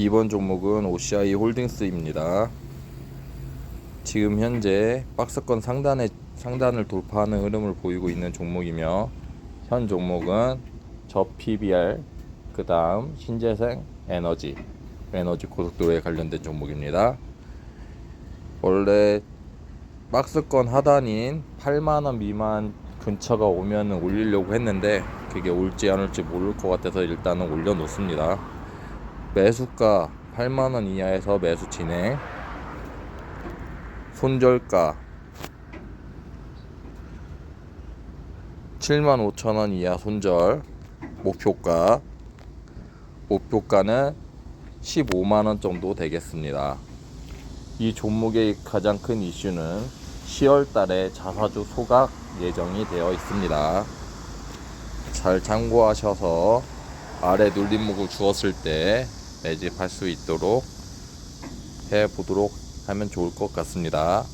이번 종목은 OCI 홀딩스입니다. 지금 현재 박스권 상단에 상단을 돌파하는 흐름을 보이고 있는 종목이며 현 종목은 저 PBR 그 다음 신재생 에너지 에너지 고속도로에 관련된 종목입니다. 원래 박스권 하단인 8만원 미만 근처가 오면 올리려고 했는데 그게 올지 안 올지 모를 것 같아서 일단은 올려놓습니다. 매수가 8만원 이하에서 매수 진행 손절가 7만 5천원 이하 손절 목표가 목표가는 15만원 정도 되겠습니다. 이 종목의 가장 큰 이슈는 10월 달에 자사주 소각 예정이 되어 있습니다. 잘 참고하셔서 아래 눌림목을 주었을 때 매집할 수 있도록 해 보도록 하면 좋을 것 같습니다.